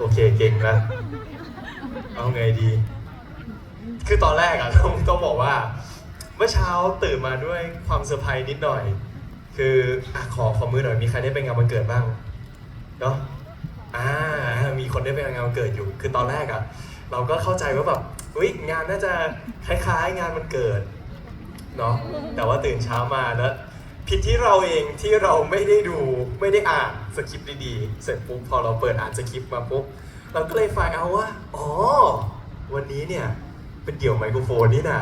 โอเคเก่งแล้วเอาไงดี คือตอนแรกอะต้องต้องบอกว่า เมื่อเช้าตื่นมาด้วยความเซอร์ไพรส์นิดหน่อย คืออะขอขอมือหน่อยมีใครได้ไปงานวันเกิดบ้างเนาะอ่ามีคนได้ไปงานวันเกิดอยู่ คือตอนแรกอะเราก็เข้าใจว่าแบบอุ้ยงานน่าจะคล้ายๆ งานวันเกิดเนาะแต่ว่าตื่นเช้ามาแล้ว ผิดที่เราเองที่เราไม่ได้ดูไม่ได้อ่านสคริปต์ดีๆ เสร็จปุ๊บพอเราเปิดอ่านสคริปต์มาปุ๊บเราก็เลยฟล์เอาว่า อ๋อ วันนี้เนี่ย เป็นเดี่ยวไมโครโฟนนี่นะ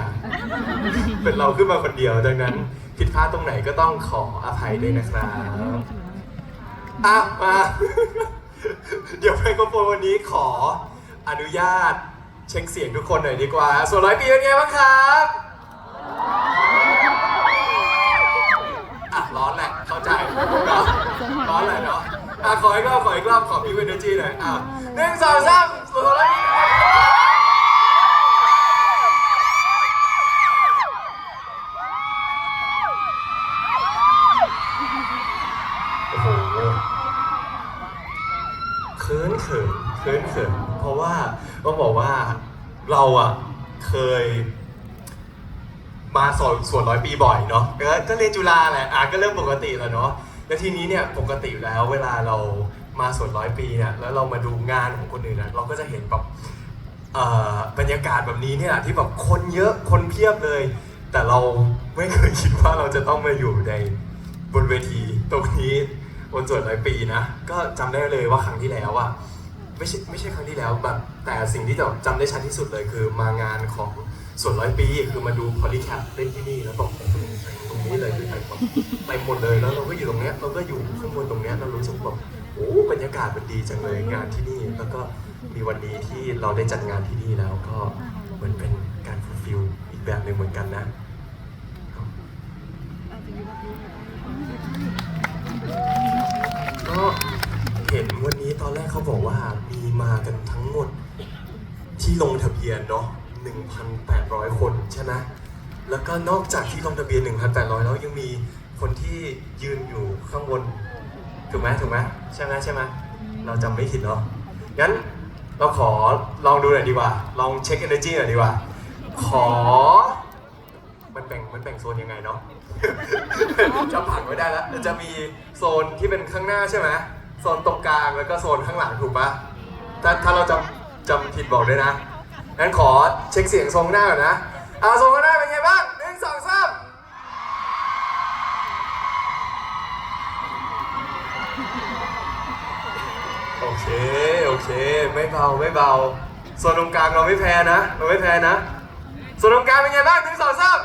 เป็นเราขึ้นมาคนเดียวดังนั้น ผิดพลาดตรงไหนก็ต้องขออภัยด้วยนะครับอะมา เดี๋ยวไมโครโฟนวันนี้ขออนุญาตเช็คเสียงทุกคนหน่อยดีกว่า ส่วนร้อยปีเป็นไงบ้างครับอะร้อนแหละ เข้าใจเนาะร้อนแหละเนาะ อะขออีกรอบขออีกรอบขอพี่เวนเนอร์จีหน่อยอะหนึ่งสองสามส่วนร้อยปีเป็นไงบ้างครับโอ้โหเขินเขินเขินเขินเพราะว่าต้องบอกว่าเราอะเคยมาสอนส่วนร้อยปีบ่อยเนาะก็ก็เรียนจุฬาแหละอะก็เริ่มปกติแล้วเนาะ แล้วทีนี้เนี่ยปกติแล้วเวลาเรามาสวนร้อยปีเนี่ยแล้วเรามาดูงานของคนอื่นนะเราก็จะเห็นแบบบรรยากาศแบบนี้เนี่ยที่แบบคนเยอะคนเพียบเลย แต่เราไม่เคยคิดว่าเราจะต้องมาอยู่ในบนเวทีตรงนี้บนสวนร้อยปีนะก็จำได้เลยว่าครั้งที่แล้วอะ ไม่ใช่ไม่ใช่ครั้งที่แล้วแบบแต่สิ่งที่จำได้ชัดที่สุดเลยคือมางานของส่วนร้อยปีคือมาดูพอลิแคปเล่นที่นี่แล้วบอกตรงนี้เลยคือแบบไปหมดเลยแล้วเราก็อยู่ตรงเนี้ยเราก็อยู่ข้างบนตรงเนี้ยเรารู้สึกแบบโอ้บรรยากาศมันดีจังเลยงานที่นี่ แล้วก็มีวันนี้ที่เราได้จัดงานที่นี่แล้วก็เหมือนเป็นการฟูลฟิลอีกแบบหนึ่งเหมือนกันนะ นวันนี้ตอนแรกเขาบอกว่ามีมากันทั้งหมดที่ลงทะเบียนเนาะ1,800 คนใช่ไหมแล้วก็นอกจากที่ลงทะเบียน 1,800 แล้วยังมีคนที่ยืนอยู่ข้างบน ถูกไหมถูกไหมใช่ไหมใช่ไหมเราจำไม่ผิดเนาะงั้นเราขอลองดูหน่อยดีกว่า ลองเช็ค energy หน่อยดีกว่า ขอ มันแบ่งมันแบ่งโซนยังไงเนาะจำผังไม่ได้แล้วจะมีโซนที่เป็นข้างหน้าใช่ไหม โซนตรงกลางแล้วก็โซนข้างหลังถูกปะถ้าถ้าเราจำจำผิดบอกด้วยนะ งั้นขอเช็คเสียงทรงหน้าก่อนนะอ่าทรงข้างหน้าเป็นไงบ้างหนึ่งสองสามโอเค โอเค ไม่เบา ไม่เบา ส่วนตรงกลางเราไม่แพ้นะ เราไม่แพ้นะ ส่วนตรงกลางเป็นไงบ้างหนึ่งสองสาม